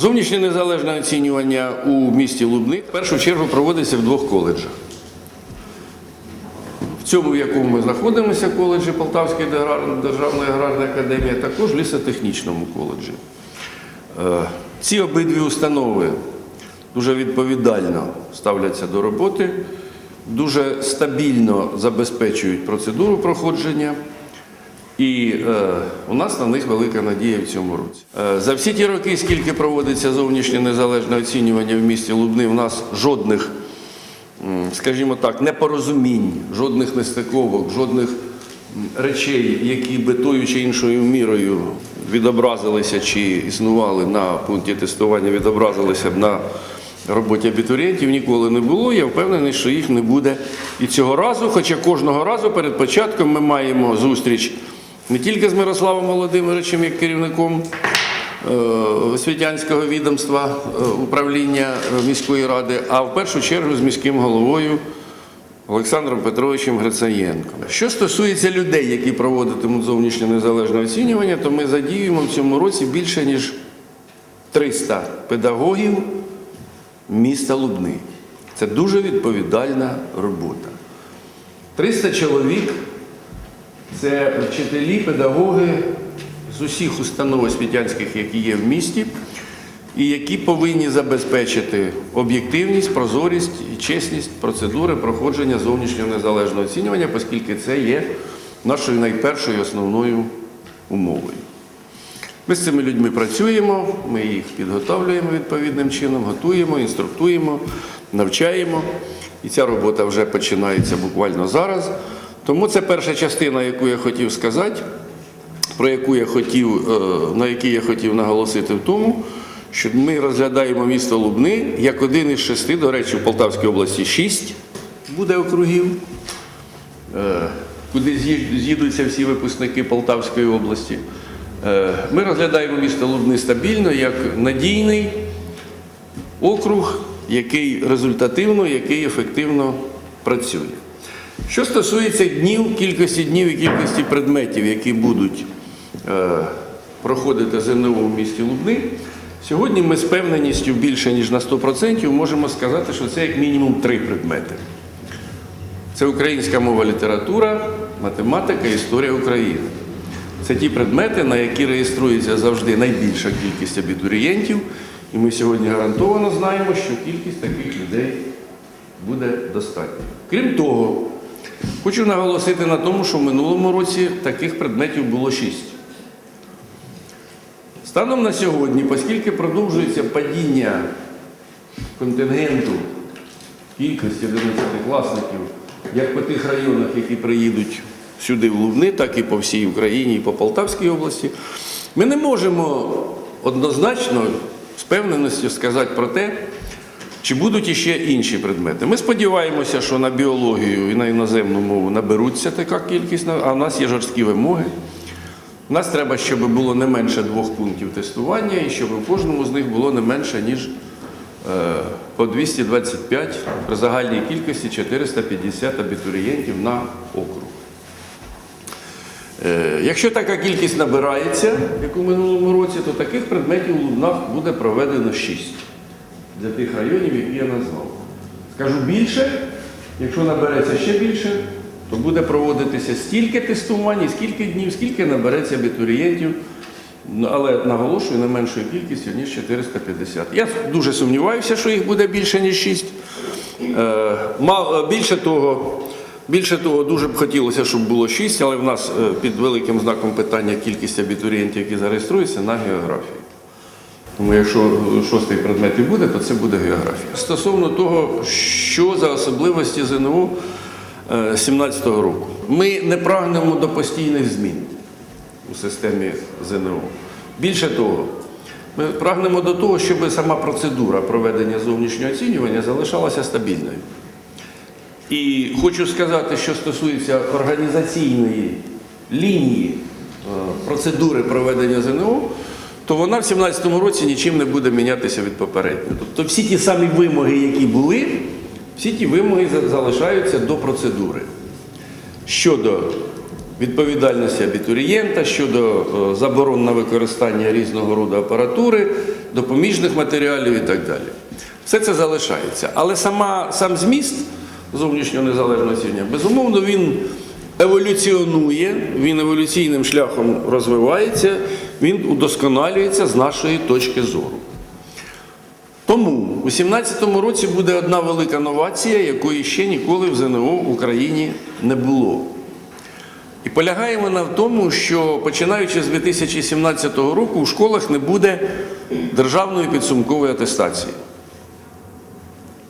Зовнішнє незалежне оцінювання у місті Лубни в першу чергу проводиться в двох коледжах. В цьому, в якому ми знаходимося, коледжі Полтавської Державної аграрної академії, а також лісотехнічному коледжі. Е, Ці обидві установи дуже відповідально ставляться до роботи, дуже стабільно забезпечують процедуру проходження. І е, у нас на них велика надія в цьому році. Е, за всі ті роки, скільки проводиться зовнішнє незалежне оцінювання в місті Лубни, у нас жодних, скажімо так, непорозумінь, жодних нестиковок, жодних речей, які би тою чи іншою мірою відобразилися чи існували на пункті тестування, відобразилися б на роботі абітурієнтів, ніколи не було. Я впевнений, що їх не буде і цього разу. Хоча кожного разу перед початком ми маємо зустріч не тільки з Мирославом Володимировичем як керівником е, освітянського відомства е, управління е, міської ради, а в першу чергу з міським головою Олександром Петровичем Грицаєнком. Що стосується людей, які проводитимуть зовнішнє незалежне оцінювання, то ми задіюємо в цьому році більше ніж 300 педагогів міста Лубни. Це дуже відповідальна робота. 300 чоловік це вчителі, педагоги з усіх установ освітянських, які є в місті, і які повинні забезпечити об'єктивність, прозорість і чесність процедури проходження зовнішнього незалежного оцінювання, оскільки це є нашою найпершою основною умовою. Ми з цими людьми працюємо, ми їх підготовлюємо відповідним чином, готуємо, інструктуємо, навчаємо. І ця робота вже починається буквально зараз. Тому це перша частина, яку я хотів сказати, про яку я хотів, е, на якій я хотів наголосити в тому, що ми розглядаємо місто Лубни як один із шести, до речі, в Полтавській області шість буде округів, е, куди з'їдуться всі випускники Полтавської області. Е, Ми розглядаємо місто Лубни стабільно як надійний округ, який результативно, який ефективно працює. Що стосується днів, кількості днів і кількості предметів, які будуть е, проходити ЗНО в місті Лубни, сьогодні ми з певненістю більше ніж на 100% можемо сказати, що це як мінімум три предмети. Це українська мова, література, математика, історія України. Це ті предмети, на які реєструється завжди найбільша кількість абітурієнтів, і ми сьогодні гарантовано знаємо, що кількість таких людей буде достатньо. Крім того, хочу наголосити на тому, що в минулому році таких предметів було шість. Станом на сьогодні, оскільки продовжується падіння контингенту кількості 11-класників, як по тих районах, які приїдуть сюди в Лубни, так і по всій Україні, і по Полтавській області, ми не можемо однозначно з певненістю сказати про те, чи будуть іще інші предмети. Ми сподіваємося, що на біологію і на іноземну мову наберуться така кількість, а в нас є жорсткі вимоги. У нас треба, щоб було не менше двох пунктів тестування і щоб у кожному з них було не менше, ніж е, по 225 при загальній кількості 450 абітурієнтів на округ. Е, Якщо така кількість набирається, як у минулому році, то таких предметів у Лубнах буде проведено 6 для тих районів, які я назвав. Скажу більше, якщо набереться ще більше, то буде проводитися стільки тестувань, скільки днів, скільки набереться абітурієнтів, Ну, але наголошую не меншою кількістю, ніж 450. Я дуже сумніваюся, що їх буде більше, ніж 6. Е, е, Більше того, більше того, дуже б хотілося, щоб було 6, але в нас е, під великим знаком питання кількість абітурієнтів, які зареєструються на географії. Тому якщо шостий предмет і буде, то це буде географія. Стосовно того, що за особливості ЗНО 2017 року, ми не прагнемо до постійних змін у системі ЗНО. Більше того, ми прагнемо до того, щоб сама процедура проведення зовнішнього оцінювання залишалася стабільною. І хочу сказати, що стосується організаційної лінії е, процедури проведення ЗНО, то вона в 2017 році нічим не буде мінятися від попередньої. Тобто всі ті самі вимоги, які були, всі ті вимоги залишаються до процедури. Щодо відповідальності абітурієнта, щодо е, заборон на використання різного роду апаратури, допоміжних матеріалів і так далі. Все це залишається. Але сама, сам зміст зовнішнього незалежного оцінювання, безумовно, він еволюціонує, він еволюційним шляхом розвивається, він удосконалюється з нашої точки зору. Тому у 2017 році буде одна велика новація, якої ще ніколи в ЗНО в Україні не було. І полягає вона в тому, що починаючи з 2017 року у школах не буде державної підсумкової атестації.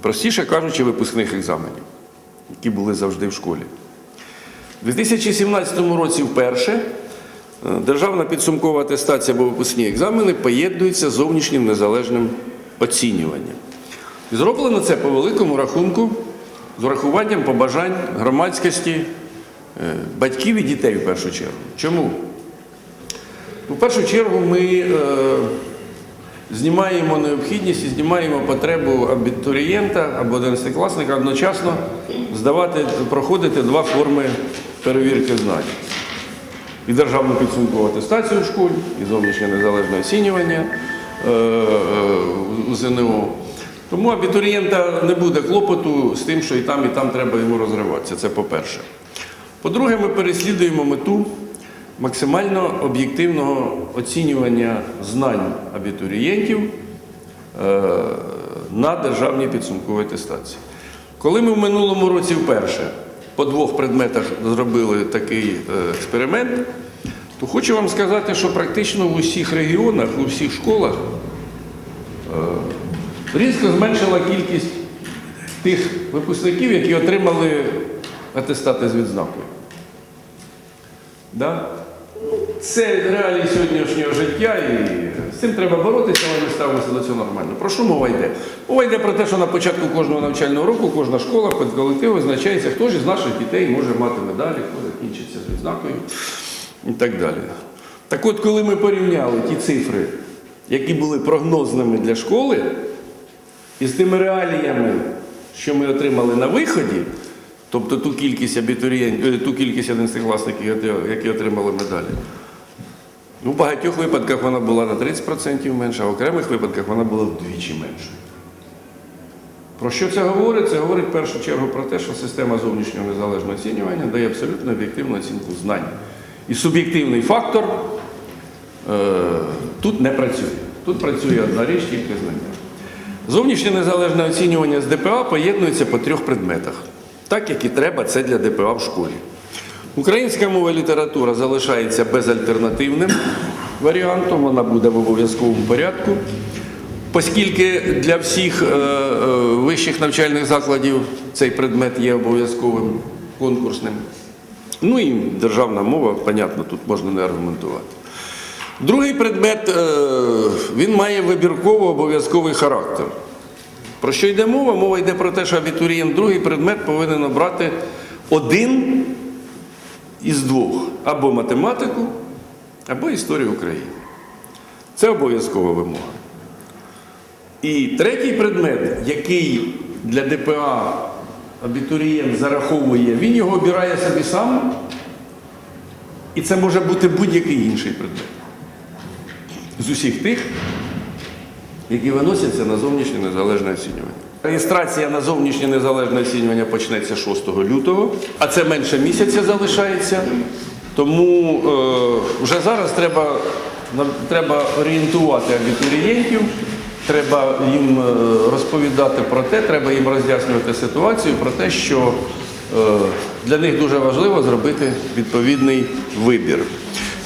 Простіше кажучи, випускних екзаменів, які були завжди в школі. У 2017 році вперше е, державна підсумкова атестація або випускні екзамени поєднуються з зовнішнім незалежним оцінюванням. І зроблено це по великому рахунку з урахуванням побажань громадськості, е, батьків і дітей в першу чергу. Чому? У першу чергу ми е, знімаємо необхідність і знімаємо потребу абітурієнта або одинадцятикласника одночасно здавати, проходити два форми перевірки знань. І державну підсумкову атестацію в школі, і зовнішнє незалежне оцінювання е, е, у ЗНО. Тому абітурієнта не буде клопоту з тим, що і там, і там треба йому розриватися. Це по-перше. По-друге, ми переслідуємо мету максимально об'єктивного оцінювання знань абітурієнтів е, на державній підсумковій атестації. Коли ми в минулому році вперше по двох предметах зробили такий е, експеримент, то хочу вам сказати, що практично в усіх регіонах, у всіх школах е, різко зменшила кількість тих випускників, які отримали атестати з відзнакою. Да? Це реалії сьогоднішнього життя, і з цим треба боротися, але ми ставимося до цього нормально. Про що мова йде? Мова йде про те, що на початку кожного навчального року кожна школа під колектив визначається, хто ж із наших дітей може мати медалі, хто закінчиться з відзнакою і так далі. Так от, коли ми порівняли ті цифри, які були прогнозними для школи, і з тими реаліями, що ми отримали на виході, тобто ту кількість абітурієнтів, ту кількість одинадцятикласників, які отримали медалі. Ну, в багатьох випадках вона була на 30% менша, а в окремих випадках вона була вдвічі меншою. Про що це говорить? Це говорить в першу чергу про те, що система зовнішнього незалежного оцінювання дає абсолютно об'єктивну оцінку знань. І суб'єктивний фактор е, тут не працює. Тут працює одна річ, тільки знання. Зовнішнє незалежне оцінювання з ДПА поєднується по трьох предметах, так як і треба це для ДПА в школі. Українська мова і література залишається безальтернативним варіантом, вона буде в обов'язковому порядку. Оскільки для всіх е, е, вищих навчальних закладів цей предмет є обов'язковим конкурсним. Ну і державна мова, понятно, тут можна не аргументувати. Другий предмет, е, він має вибірково обов'язковий характер. Про що йде мова? Мова йде про те, що абітурієнт другий предмет повинен обрати один із двох або математику, або історію України. Це обов'язкова вимога. І третій предмет, який для ДПА абітурієнт зараховує, він його обирає собі сам, і це може бути будь-який інший предмет. З усіх тих, які виносяться на зовнішнє незалежне оцінювання. Реєстрація на зовнішнє незалежне оцінювання почнеться 6 лютого, а це менше місяця залишається. Тому е, вже зараз треба, треба орієнтувати абітурієнтів, треба їм е, розповідати про те, треба їм роз'яснювати ситуацію про те, що е, для них дуже важливо зробити відповідний вибір.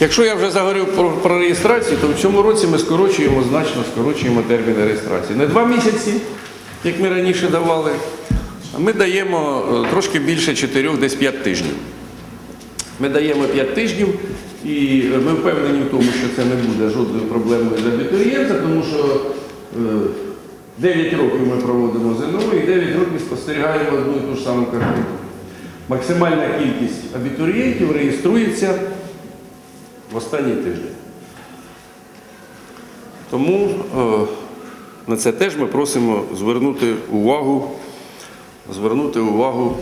Якщо я вже заговорив про, про реєстрацію, то в цьому році ми скорочуємо значно скорочуємо терміни реєстрації. Не два місяці, як ми раніше давали, ми даємо е, трошки більше чотирьох, десь п'ять тижнів. Ми даємо 5 тижнів, і е, ми впевнені в тому, що це не буде жодною проблемою для абітурієнта, тому що е, 9 років ми проводимо ЗНО і 9 років спостерігаємо одну і ту ж саму картину. Максимальна кількість абітурієнтів реєструється в останній тиждень. Тому е, на це теж ми просимо звернути увагу, звернути увагу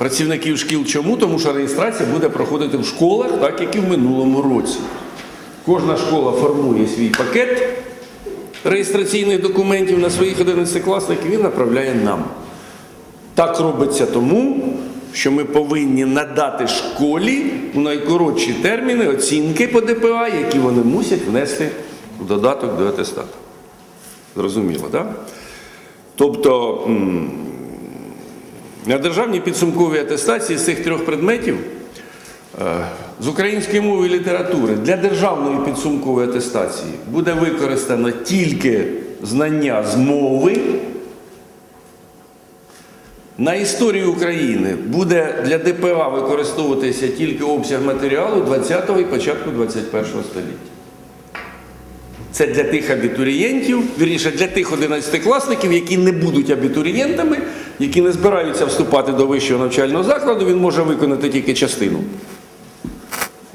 працівників шкіл. Чому? Тому що реєстрація буде проходити в школах, так як і в минулому році. Кожна школа формує свій пакет реєстраційних документів на своїх 11-класників і направляє нам. Так робиться тому, що ми повинні надати школі у найкоротші терміни оцінки по ДПА, які вони мусять внести додаток до атестату. Зрозуміло, так? Да? Тобто на державній підсумковій атестації з цих трьох предметів е, з української мови і літератури для державної підсумкової атестації буде використано тільки знання з мови. На історію України буде для ДПА використовуватися тільки обсяг матеріалу 20-го і початку 21-го століття. Це для тих абітурієнтів, вірніше, для тих 11-класників, які не будуть абітурієнтами, які не збираються вступати до вищого навчального закладу, він може виконати тільки частину.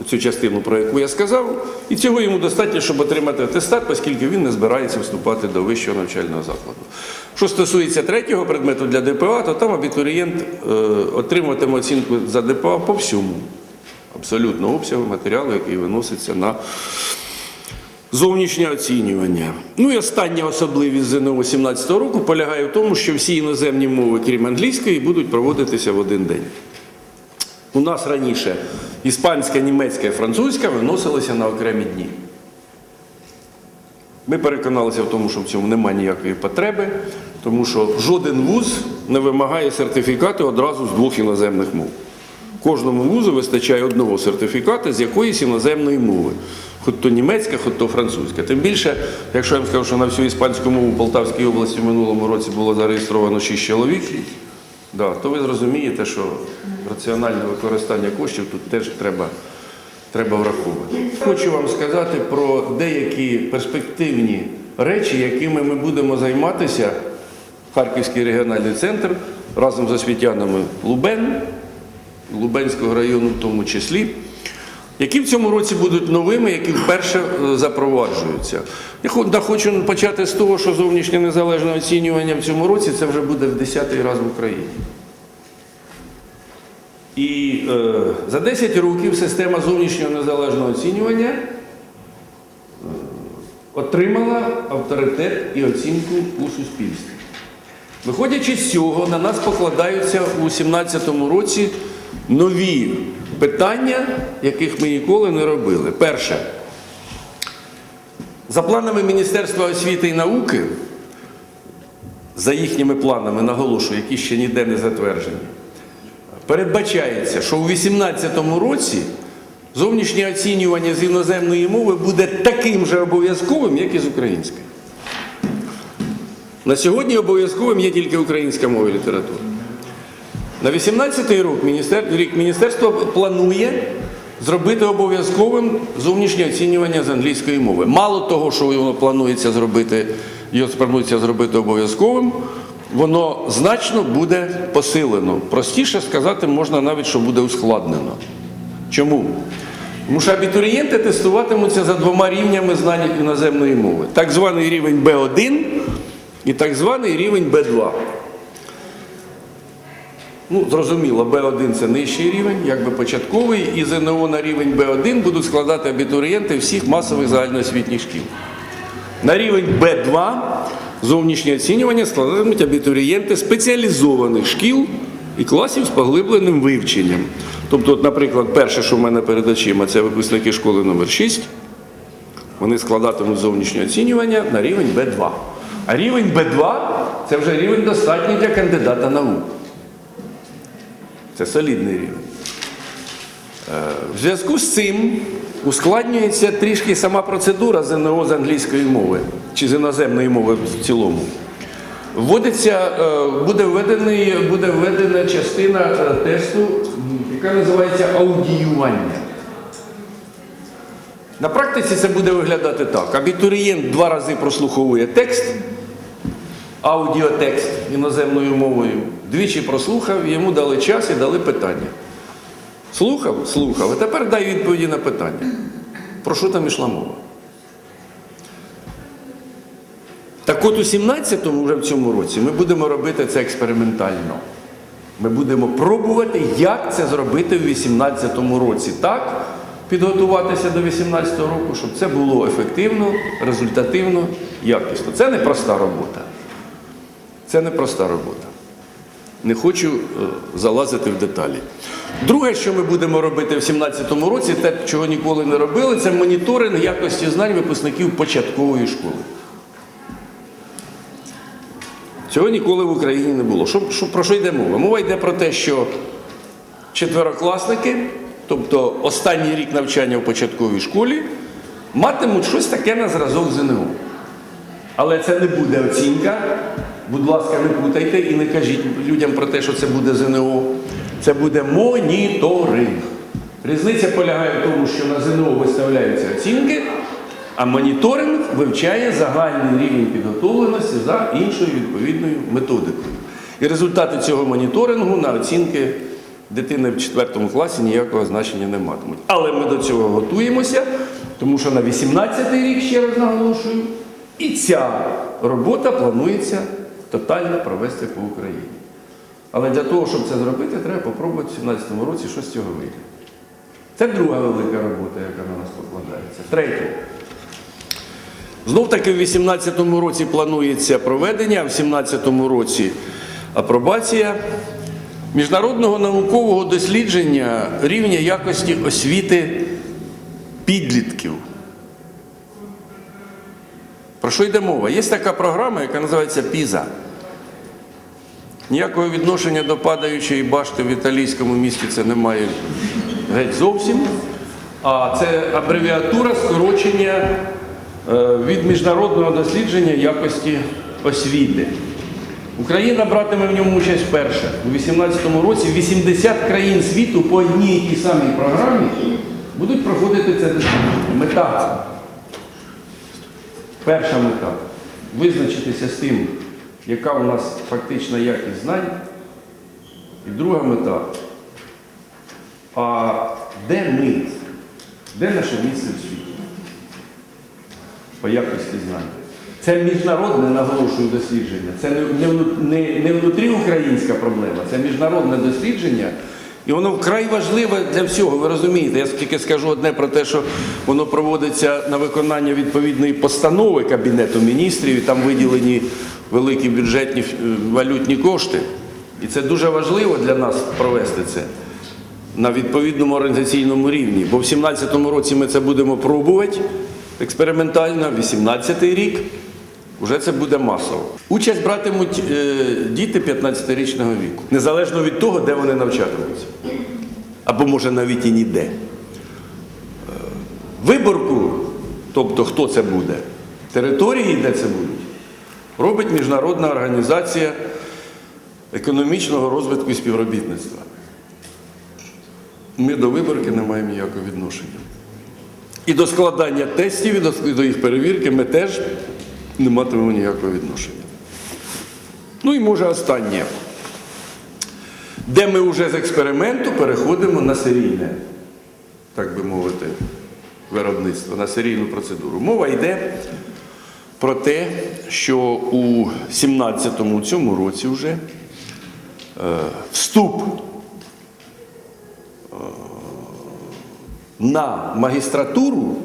Цю частину, про яку я сказав, і цього йому достатньо, щоб отримати атестат, оскільки він не збирається вступати до вищого навчального закладу. Що стосується третього предмету для ДПА, то там абітурієнт е, отримуватиме оцінку за ДПА по всьому, абсолютно обсягу матеріалу, який виноситься на зовнішнє оцінювання. Ну і остання особливість ЗНО 17 року полягає в тому, що всі іноземні мови, крім англійської, будуть проводитися в один день. У нас раніше іспанська, німецька і французька виносилися на окремі дні. Ми переконалися в тому, що в цьому немає ніякої потреби, тому що жоден вуз не вимагає сертифікату одразу з двох іноземних мов. Кожному вузу вистачає одного сертифіката з якоїсь іноземної мови, хоч то німецька, хоч то французька. Тим більше, якщо я вам скажу, що на всю іспанську мову в Полтавській області в минулому році було зареєстровано 6 чоловік, да, то ви зрозумієте, що раціональне використання коштів тут теж треба, треба враховувати. Хочу вам сказати про деякі перспективні речі, якими ми будемо займатися Харківський регіональний центр разом з освітянами Лубен, Лубенського району в тому числі, які в цьому році будуть новими, які вперше е, запроваджуються. Я хочу почати з того, що зовнішнє незалежне оцінювання в цьому році це вже буде в 10-й раз в Україні. І е, за 10 років система зовнішнього незалежного оцінювання е, отримала авторитет і оцінку у суспільстві. Виходячи з цього, на нас покладаються у 2017 році нові питання, яких ми ніколи не робили. Перше, за планами Міністерства освіти і науки, за їхніми планами, наголошую, які ще ніде не затверджені, передбачається, що у 2018 році зовнішнє оцінювання з іноземної мови буде таким же обов'язковим, як і з української. На сьогодні обов'язковим є тільки українська мова і література. На 18-й рік, міністер... міністерство планує зробити обов'язковим зовнішнє оцінювання з англійської мови. Мало того, що воно планується зробити, його планується зробити обов'язковим, воно значно буде посилено. Простіше сказати, можна навіть, що буде ускладнено. Чому? Тому що абітурієнти тестуватимуться за двома рівнями знань іноземної мови. Так званий рівень Б1 і так званий рівень Б2. Ну, зрозуміло, Б1 це нижчий рівень, якби початковий, і ЗНО на рівень Б1 будуть складати абітурієнти всіх масових загальноосвітніх шкіл. На рівень Б2 зовнішнє оцінювання складатимуть абітурієнти спеціалізованих шкіл і класів з поглибленим вивченням. Тобто, от, наприклад, перше, що в мене перед очима, це випускники школи номер 6 вони складатимуть зовнішнє оцінювання на рівень Б2. А рівень Б2 це вже рівень достатній для кандидата наук. Це солідний рівень. Е, В зв'язку з цим ускладнюється трішки сама процедура ЗНО з англійської мови чи з іноземної мови в цілому. Вводиться, е, буде, введений, буде введена частина е, тесту, яка називається аудіювання. На практиці це буде виглядати так. Абітурієнт два рази прослуховує текст, аудіотекст іноземною мовою, двічі прослухав, йому дали час і дали питання. Слухав? Слухав. А тепер дай відповіді на питання. Про що там ішла мова? Так от у 17-му, вже в цьому році, ми будемо робити це експериментально. Ми будемо пробувати, як це зробити в 18-му році, так, підготуватися до 2018 року, щоб це було ефективно, результативно, якісно. Це не проста робота. Це не проста робота. Не хочу е, залазити в деталі. Друге, що ми будемо робити в 2017 році, те, чого ніколи не робили, це моніторинг якості знань випускників початкової школи. Цього ніколи в Україні не було. Що, що, про що йде мова? Мова йде про те, що четверокласники, тобто останній рік навчання в початковій школі, матимуть щось таке на зразок ЗНО. Але це не буде оцінка. Будь ласка, не путайте і не кажіть людям про те, що це буде ЗНО. Це буде моніторинг. Різниця полягає в тому, що на ЗНО виставляються оцінки, а моніторинг вивчає загальний рівень підготовленості за іншою відповідною методикою. І результати цього моніторингу на оцінки дитини в 4 класі ніякого значення не матимуть. Але ми до цього готуємося, тому що на 18 рік, ще раз наголошую, і ця робота планується тотально провести по Україні. Але для того, щоб це зробити, треба попробувати в 2017 році щось з цього вийде. Це друга велика робота, яка на нас покладається. Третє. Знов таки в 2018 році планується проведення, в 2017 році апробація міжнародного наукового дослідження рівня якості освіти підлітків. Про що йде мова? Є така програма, яка називається ПІЗа. Ніякого відношення до падаючої башти в італійському місті це немає геть зовсім. А це абревіатура скорочення е, від міжнародного дослідження якості освіти. Україна братиме в ньому участь вперше. У 2018 році 80 країн світу по одній і тій самій програмі будуть проходити це дослідження. Мета. Перша мета визначитися з тим, яка у нас фактична якість знань. І друга мета. А де ми? Де наше місце в світі? По якості знань. Це міжнародне наголошую дослідження. Це не, не, не, не внутріукраїнська проблема, це міжнародне дослідження. І воно вкрай важливе для всього, ви розумієте. Я тільки скажу одне про те, що воно проводиться на виконання відповідної постанови Кабінету міністрів, і там виділені великі бюджетні е, валютні кошти. І це дуже важливо для нас провести це на відповідному організаційному рівні. Бо в 2017 році ми це будемо пробувати експериментально, 2018 рік вже це буде масово. Участь братимуть е, діти 15-річного віку, незалежно від того, де вони навчатимуться. Або може навіть і ніде. Е, Виборку, тобто хто це буде, території, де це будуть, робить Міжнародна організація економічного розвитку і співробітництва. Ми до виборки не маємо ніякого відношення. І до складання тестів, і до їх перевірки ми теж не матимемо ніякого відношення. Ну і може останнє. Де ми вже з експерименту переходимо на серійне, так би мовити, виробництво, на серійну процедуру. Мова йде про те, що у 17-му цьому році вже е, вступ на магістратуру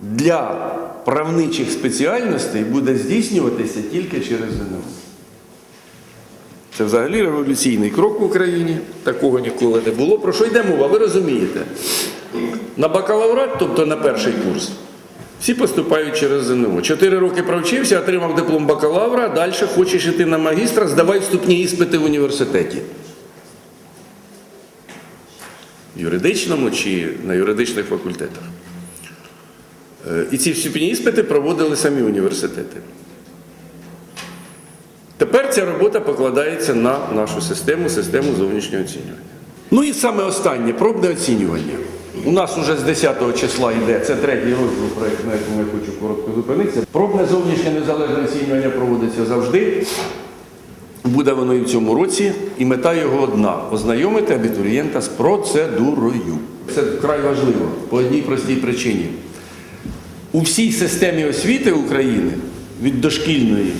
для правничих спеціальностей буде здійснюватися тільки через ЗНО. Це взагалі революційний крок в Україні. Такого ніколи не було. Про що йде мова? Ви розумієте? На бакалаврат, тобто на перший курс, всі поступають через ЗНО. Чотири роки провчився, отримав диплом бакалавра, далі хочеш йти на магістра, здавай вступні іспити в університеті юридичному чи на юридичних факультетах. Е, І ці вступні іспити проводили самі університети. Тепер ця робота покладається на нашу систему, систему зовнішнього оцінювання. Ну і саме останнє пробне оцінювання. У нас уже з 10 числа йде, це третій розділ проєкту, на якому я хочу коротко зупинитися. Пробне зовнішнє незалежне оцінювання проводиться завжди. Буде воно і в цьому році, і мета його одна ознайомити абітурієнта з процедурою. Це вкрай важливо по одній простій причині. У всій системі освіти України від дошкільної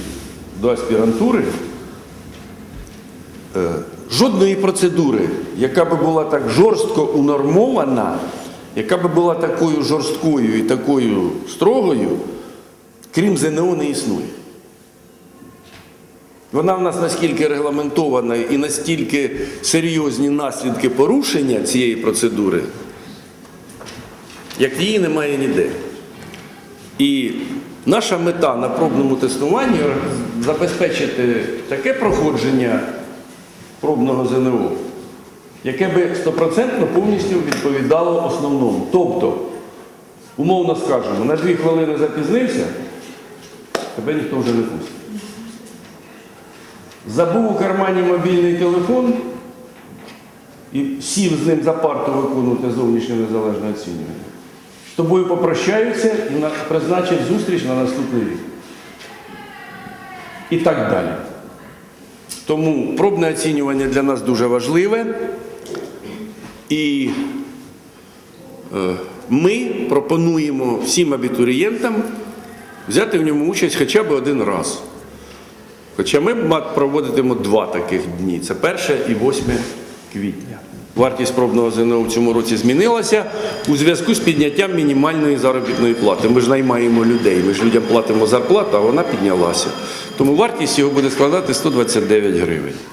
до аспірантури е, жодної процедури, яка би була так жорстко унормована, яка би була такою жорсткою і такою строгою, крім ЗНО, не існує. Вона в нас настільки регламентована і настільки серйозні наслідки порушення цієї процедури, як її немає ніде. І наша мета на пробному тестуванні забезпечити таке проходження пробного ЗНО, яке би стопроцентно повністю відповідало основному. Тобто, умовно скажемо, на дві хвилини запізнився, тебе ніхто вже не пустить. Забув у кармані мобільний телефон і сів з ним за парту виконувати зовнішнє незалежне оцінювання. Тобою попрощаються і на- призначать зустріч на наступний рік. І так далі. Тому пробне оцінювання для нас дуже важливе. І е, ми пропонуємо всім абітурієнтам взяти в ньому участь хоча б один раз. Хоча ми проводитимо два таких дні: це 1 і 8 квітня. Вартість пробного ЗНО в цьому році змінилася у зв'язку з підняттям мінімальної заробітної плати. Ми ж наймаємо людей, ми ж людям платимо зарплату, а вона піднялася. Тому вартість його буде складати 129 гривень.